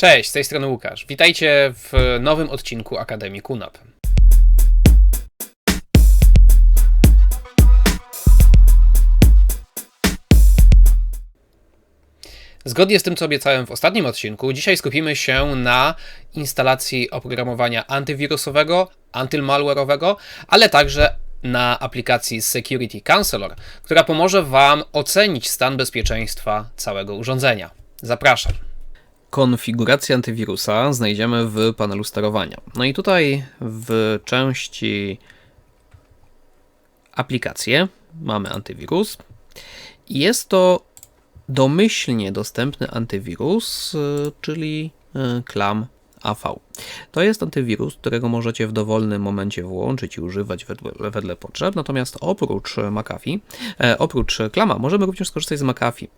Cześć, z tej strony Łukasz. Witajcie w nowym odcinku Akademii KUNAP. Zgodnie z tym, co obiecałem w ostatnim odcinku, dzisiaj skupimy się na instalacji oprogramowania antywirusowego, antymalware'owego, ale także na aplikacji Security Counselor, która pomoże Wam ocenić stan bezpieczeństwa całego urządzenia. Zapraszam. Konfigurację antywirusa znajdziemy w panelu sterowania. No i tutaj w części aplikacje mamy antywirus. Jest to domyślnie dostępny antywirus, y, czyli y, Clam AV. To jest antywirus, którego możecie w dowolnym momencie włączyć i używać wedle, wedle potrzeb, natomiast oprócz McAfee, oprócz Klama możemy również skorzystać z McAfee.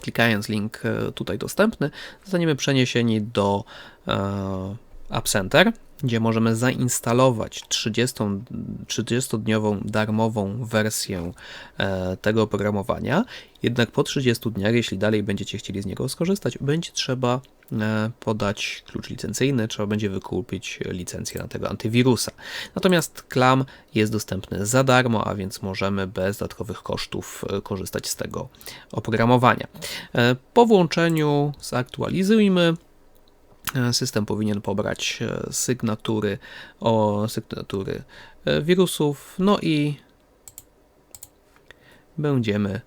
Klikając link e, tutaj dostępny, zostaniemy przeniesieni do e, App Center, gdzie możemy zainstalować 30, 30-dniową darmową wersję e, tego oprogramowania. Jednak po 30 dniach, jeśli dalej będziecie chcieli z niego skorzystać, będzie trzeba podać klucz licencyjny, trzeba będzie wykupić licencję na tego antywirusa. Natomiast Klam jest dostępny za darmo, a więc możemy bez dodatkowych kosztów e, korzystać z tego oprogramowania. Po włączeniu zaktualizujmy E, system powinien pobrać e, sygnatury o sygnatury e, wirusów, no i będziemy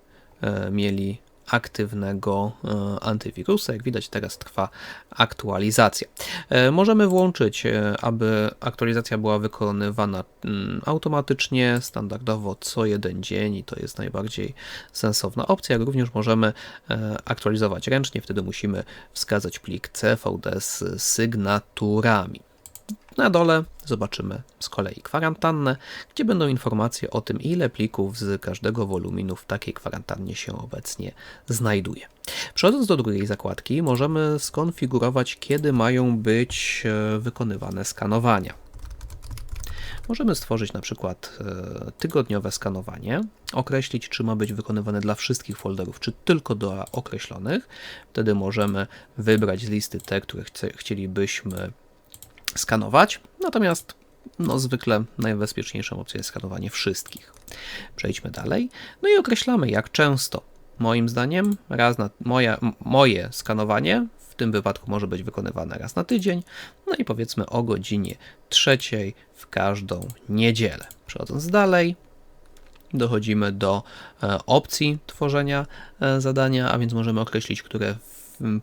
mieli aktywnego e, antywirusa. Jak widać, teraz trwa aktualizacja. E, możemy włączyć, e, aby aktualizacja była wykonywana mm, automatycznie, standardowo co jeden dzień i to jest najbardziej sensowna opcja. Jak również możemy aktualizować ręcznie, wtedy musimy wskazać plik CVD z sygnaturami. Na dole zobaczymy z kolei kwarantannę, gdzie będą informacje o tym, ile plików z każdego woluminu w takiej kwarantannie się obecnie znajduje. Przechodząc do drugiej zakładki, możemy skonfigurować, kiedy mają być e, wykonywane skanowania. Możemy stworzyć na przykład e, tygodniowe skanowanie, określić, czy ma być wykonywane dla wszystkich folderów, czy tylko dla określonych. Wtedy możemy wybrać z listy te, które chcielibyśmy skanować, natomiast no, zwykle najbezpieczniejszą opcją jest skanowanie wszystkich. Przejdźmy dalej. No i określamy, jak często. Moim zdaniem, raz na, moja, moje skanowanie w tym wypadku może być wykonywane raz na tydzień, no i powiedzmy o godzinie trzeciej w każdą niedzielę. Przechodząc dalej, dochodzimy do e, opcji tworzenia e, zadania, a więc możemy określić, które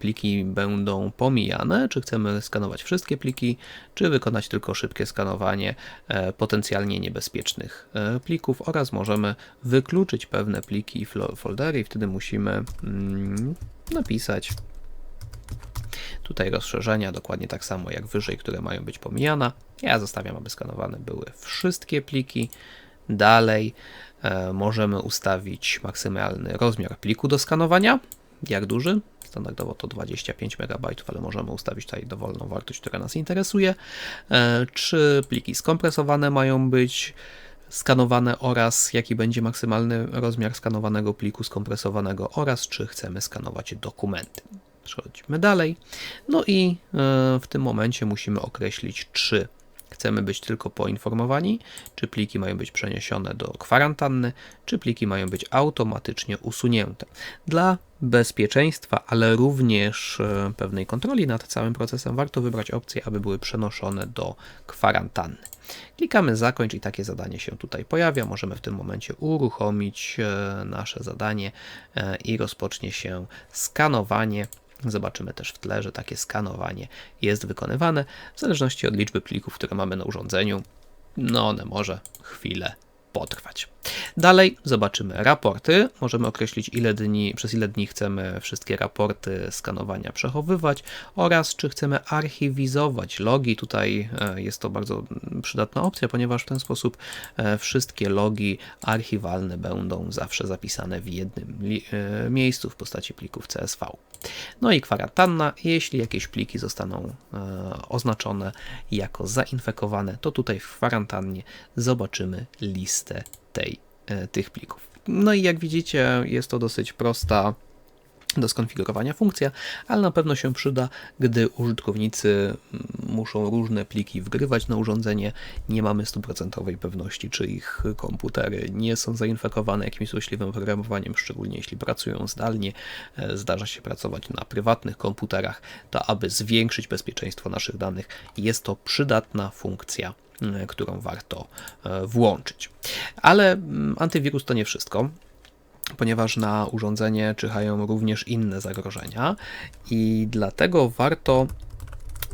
pliki będą pomijane, czy chcemy skanować wszystkie pliki, czy wykonać tylko szybkie skanowanie e, potencjalnie niebezpiecznych e, plików oraz możemy wykluczyć pewne pliki i foldery i wtedy musimy mm, napisać tutaj rozszerzenia, dokładnie tak samo jak wyżej, które mają być pomijane. Ja zostawiam, aby skanowane były wszystkie pliki. Dalej e, możemy ustawić maksymalny rozmiar pliku do skanowania. Jak duży? Standardowo to 25 MB, ale możemy ustawić tutaj dowolną wartość, która nas interesuje. E, czy pliki skompresowane mają być skanowane oraz jaki będzie maksymalny rozmiar skanowanego pliku skompresowanego oraz czy chcemy skanować dokumenty. Przechodzimy dalej. No i e, w tym momencie musimy określić, czy Chcemy być tylko poinformowani, czy pliki mają być przeniesione do kwarantanny, czy pliki mają być automatycznie usunięte. Dla bezpieczeństwa, ale również e, pewnej kontroli nad całym procesem, warto wybrać opcję, aby były przenoszone do kwarantanny. Klikamy zakończ i takie zadanie się tutaj pojawia. Możemy w tym momencie uruchomić e, nasze zadanie e, i rozpocznie się skanowanie Zobaczymy też w tle, że takie skanowanie jest wykonywane w zależności od liczby plików, które mamy na urządzeniu. No, one może chwilę potrwać. Dalej zobaczymy raporty. Możemy określić, ile dni, przez ile dni chcemy wszystkie raporty skanowania przechowywać oraz czy chcemy archiwizować logi. Tutaj e, jest to bardzo przydatna opcja, ponieważ w ten sposób e, wszystkie logi archiwalne będą zawsze zapisane w jednym e, miejscu w postaci plików CSV. No i kwarantanna. Jeśli jakieś pliki zostaną oznaczone jako zainfekowane, to tutaj w kwarantannie zobaczymy listę tej, e, tych plików. No i jak widzicie, jest to dosyć prosta do skonfigurowania funkcja, ale na pewno się przyda, gdy użytkownicy mm, muszą różne pliki wgrywać na urządzenie. Nie mamy stuprocentowej pewności, czy ich komputery nie są zainfekowane jakimś złośliwym programowaniem, szczególnie jeśli pracują zdalnie. E, zdarza się pracować na prywatnych komputerach, to aby zwiększyć bezpieczeństwo naszych danych, jest to przydatna funkcja którą warto e, włączyć. Ale mm, antywirus to nie wszystko ponieważ na urządzenie czyhają również inne zagrożenia i dlatego warto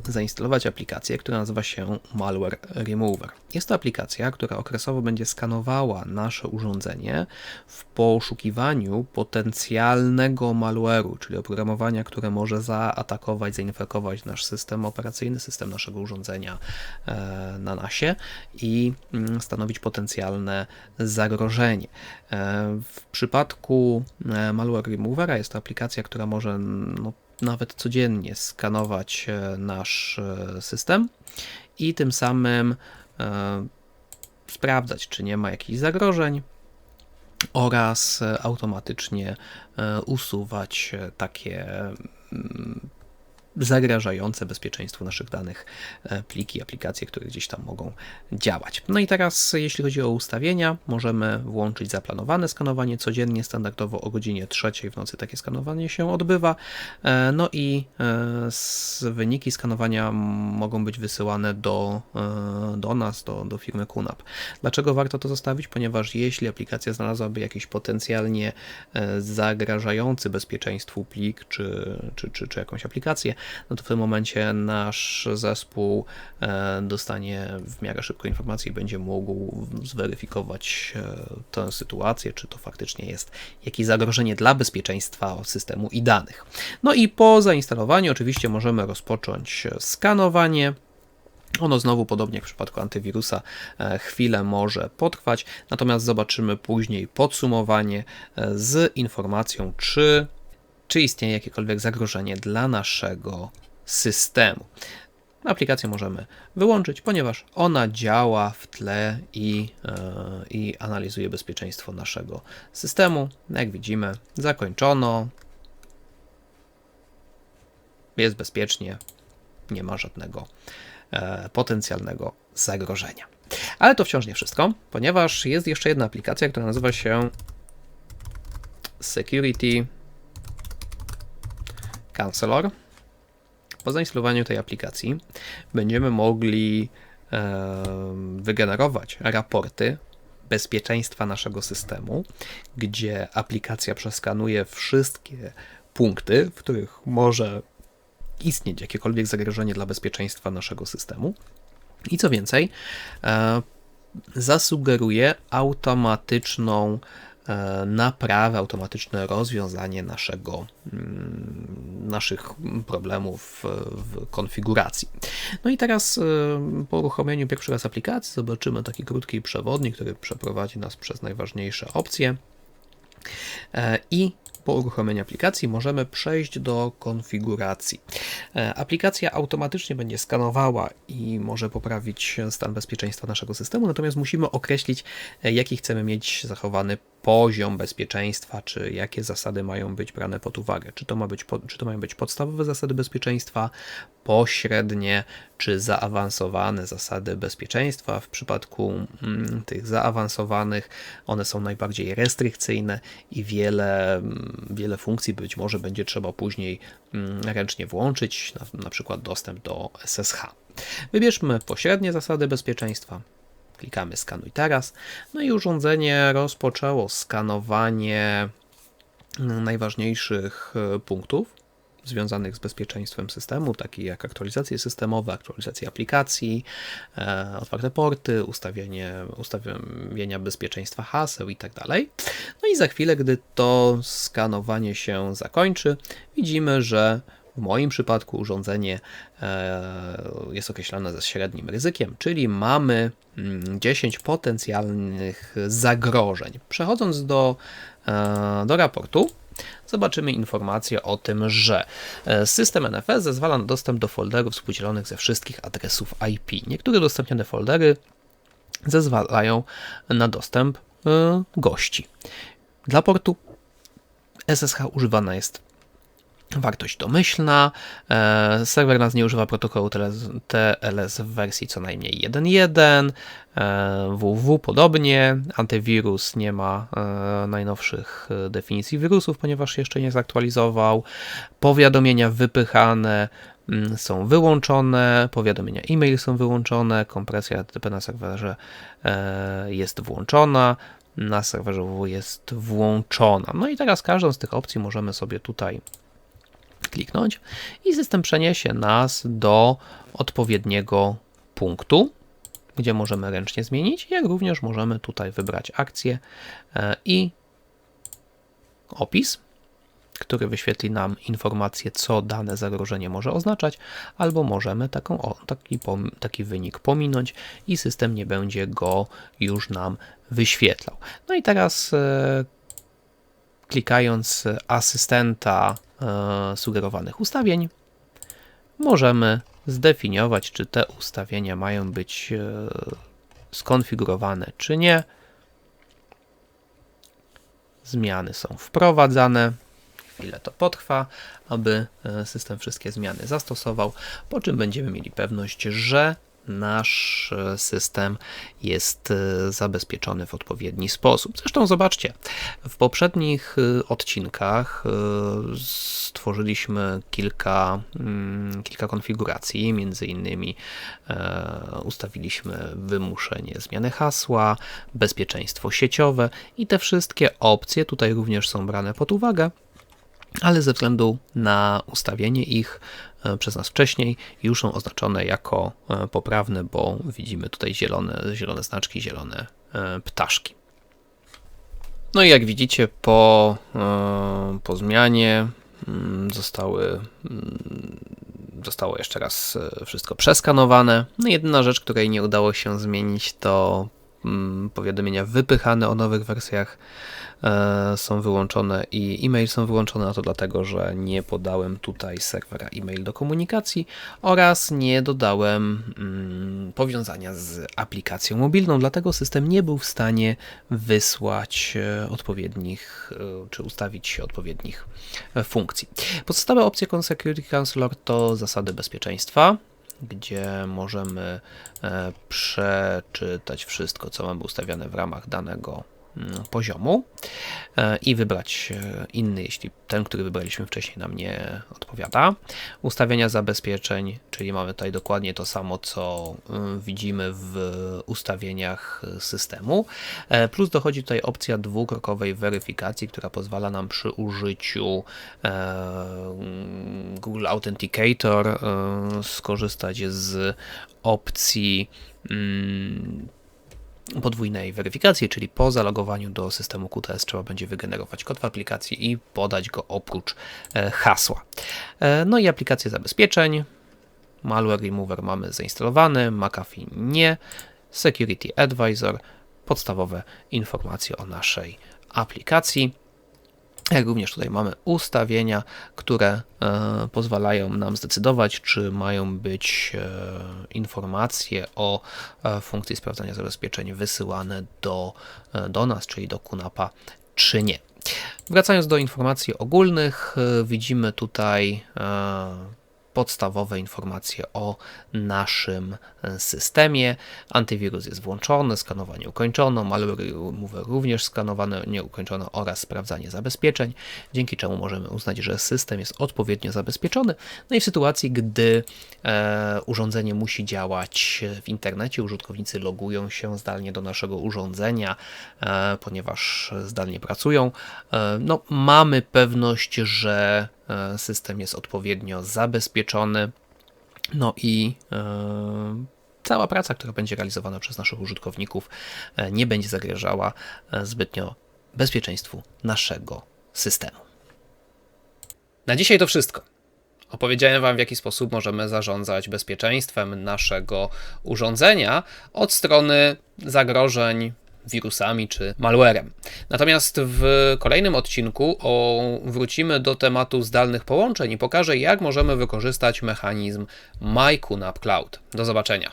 zainstalować aplikację, która nazywa się Malware Remover. Jest to aplikacja, która okresowo będzie skanowała nasze urządzenie w poszukiwaniu potencjalnego malware'u, czyli oprogramowania, które może zaatakować, zainfekować nasz system operacyjny, system naszego urządzenia e, na nasie i mm, stanowić potencjalne zagrożenie. E, w przypadku e, Malware Removera jest to aplikacja, która może no, nawet codziennie skanować e, nasz e, system i tym samym e, sprawdzać, czy nie ma jakichś zagrożeń oraz automatycznie usuwać takie mm, zagrażające bezpieczeństwu naszych danych e, pliki, aplikacje, które gdzieś tam mogą działać. No i teraz, jeśli chodzi o ustawienia, możemy włączyć zaplanowane skanowanie codziennie, standardowo o godzinie 3 w nocy takie skanowanie się odbywa. E, no i e, wyniki skanowania mogą być wysyłane do, do nas, do, do firmy QNAP. Dlaczego warto to zostawić? Ponieważ jeśli aplikacja znalazłaby jakiś potencjalnie zagrażający bezpieczeństwu plik czy, czy, czy, czy jakąś aplikację, no to w tym momencie nasz zespół e, dostanie w miarę szybko informację i będzie mógł zweryfikować e, tę sytuację, czy to faktycznie jest jakieś zagrożenie dla bezpieczeństwa systemu i danych. No i po zainstalowaniu oczywiście możemy rozpocząć skanowanie. Ono znowu, podobnie jak w przypadku antywirusa, e, chwilę może potrwać, natomiast zobaczymy później podsumowanie z informacją, czy czy istnieje jakiekolwiek zagrożenie dla naszego systemu. Aplikację możemy wyłączyć, ponieważ ona działa w tle i, yy, i analizuje bezpieczeństwo naszego systemu. Jak widzimy, zakończono. Jest bezpiecznie, nie ma żadnego e, potencjalnego zagrożenia. Ale to wciąż nie wszystko, ponieważ jest jeszcze jedna aplikacja, która nazywa się Security Counselor. Po zainstalowaniu tej aplikacji będziemy mogli wygenerować raporty bezpieczeństwa naszego systemu, gdzie aplikacja przeskanuje wszystkie punkty, w których może istnieć jakiekolwiek zagrożenie dla bezpieczeństwa naszego systemu. I co więcej, e, zasugeruje automatyczną naprawę, automatyczne rozwiązanie naszego, mm, naszych problemów w konfiguracji. No i teraz e, po uruchomieniu pierwszy raz aplikacji zobaczymy taki krótki przewodnik, który przeprowadzi nas przez najważniejsze opcje. E, I po uruchomieniu aplikacji możemy przejść do konfiguracji. E, aplikacja automatycznie będzie skanowała i może poprawić stan bezpieczeństwa naszego systemu, natomiast musimy określić, e, jaki chcemy mieć zachowany poziom bezpieczeństwa, czy jakie zasady mają być brane pod uwagę. Czy to, ma być, czy to mają być podstawowe zasady bezpieczeństwa, pośrednie czy zaawansowane zasady bezpieczeństwa. W przypadku mm, tych zaawansowanych one są najbardziej restrykcyjne i wiele, mm, wiele funkcji być może będzie trzeba później mm, ręcznie włączyć, na, na przykład dostęp do SSH. Wybierzmy pośrednie zasady bezpieczeństwa. Klikamy skanuj teraz. No i urządzenie rozpoczęło skanowanie najważniejszych e, punktów związanych z bezpieczeństwem systemu, takie jak aktualizacje systemowe, aktualizacje aplikacji, e, otwarte porty, ustawienie, ustawienia bezpieczeństwa haseł. Tak no i za chwilę, gdy to skanowanie się zakończy, widzimy, że w moim przypadku urządzenie e, jest określone ze średnim ryzykiem, czyli mamy 10 mm, potencjalnych zagrożeń. Przechodząc do, e, do raportu, zobaczymy informację o tym, że e, system NFS zezwala na dostęp do folderów współdzielonych ze wszystkich adresów IP. Niektóre udostępnione foldery zezwalają na dostęp gości. Dla portu SSH używana jest wartość domyślna. E, serwer nas nie używa protokołu TLS w wersji co najmniej 1.1. E, www podobnie. Antywirus nie ma e, najnowszych definicji wirusów, ponieważ jeszcze nie zaktualizował. Powiadomienia wypychane mm, są wyłączone, powiadomienia e-mail są wyłączone, kompresja HTTP na serwerze jest włączona, na serwerze www jest włączona. No i teraz każdą z tych opcji możemy sobie tutaj kliknąć i system przeniesie nas do odpowiedniego punktu, gdzie możemy ręcznie zmienić, jak również możemy tutaj wybrać akcję e, i opis, który wyświetli nam informację, co dane zagrożenie może oznaczać, albo możemy taką, o, taki, taki wynik pominąć i system nie będzie go już nam wyświetlał. No i teraz e, klikając asystenta e, sugerowanych ustawień, możemy zdefiniować, czy te ustawienia mają być e, skonfigurowane, czy nie. Zmiany są wprowadzane. Chwilę to potrwa, aby e, system wszystkie zmiany zastosował, po czym będziemy mieli pewność, że nasz e, system jest e, zabezpieczony w odpowiedni sposób. Zresztą zobaczcie, w poprzednich e, odcinkach stworzyliśmy kilka, mm, kilka konfiguracji, między innymi ustawiliśmy wymuszenie zmiany hasła, bezpieczeństwo sieciowe i te wszystkie opcje tutaj również są brane pod uwagę ale ze względu na ustawienie ich e, przez nas wcześniej już są oznaczone jako e, poprawne, bo widzimy tutaj zielone, zielone znaczki, zielone e, ptaszki. No i jak widzicie, po, po zmianie mm, zostały, mm, zostało jeszcze raz wszystko przeskanowane. No jedyna rzecz, której nie udało się zmienić, to powiadomienia wypychane o nowych wersjach E, są wyłączone i e-mail są wyłączone, a to dlatego, że nie podałem tutaj serwera e-mail do komunikacji oraz nie dodałem mm, powiązania z aplikacją mobilną, dlatego system nie był w stanie wysłać e, odpowiednich e, czy ustawić odpowiednich funkcji. Pozostałe opcje Security Counselor to zasady bezpieczeństwa, gdzie możemy przeczytać wszystko, co mamy ustawione w ramach danego Mm, poziomu. e, i wybrać e, inny, jeśli ten, który wybraliśmy wcześniej nam nie odpowiada. Ustawienia zabezpieczeń, czyli mamy tutaj dokładnie to samo, co mm, widzimy w ustawieniach systemu. E, plus dochodzi tutaj opcja dwukrokowej weryfikacji, która pozwala nam przy użyciu Google Authenticator skorzystać z opcji mm, podwójnej weryfikacji, czyli po zalogowaniu do systemu QTS trzeba będzie wygenerować kod w aplikacji i podać go oprócz e, hasła. E, no i aplikacje zabezpieczeń. Malware Remover mamy zainstalowany, McAfee nie, Security Advisor, podstawowe informacje o naszej aplikacji. Jak również tutaj mamy ustawienia, które e, pozwalają nam zdecydować, czy mają być e, informacje o e, funkcji sprawdzania zabezpieczeń wysyłane do, do nas, czyli do KUNAPA, czy nie. Wracając do informacji ogólnych, widzimy tutaj podstawowe informacje o naszym e, systemie. Antywirus jest włączony, skanowanie ukończono, malware remover również skanowane, nie ukończono oraz sprawdzanie zabezpieczeń, dzięki czemu możemy uznać, że system jest odpowiednio zabezpieczony. No i w sytuacji, gdy e, urządzenie musi działać w internecie, użytkownicy logują się zdalnie do naszego urządzenia, e, ponieważ zdalnie pracują, e, no mamy pewność, że system jest odpowiednio zabezpieczony. No i e, cała praca, która będzie realizowana przez naszych użytkowników, e, nie będzie zagrażała zbytnio bezpieczeństwu naszego systemu. Na dzisiaj to wszystko. Opowiedziałem Wam, w jaki sposób możemy zarządzać bezpieczeństwem naszego urządzenia od strony zagrożeń wirusami czy malwarem. Natomiast w kolejnym odcinku o, wrócimy do tematu zdalnych połączeń i pokażę, jak możemy wykorzystać mechanizm MyQNAP Cloud. Do zobaczenia.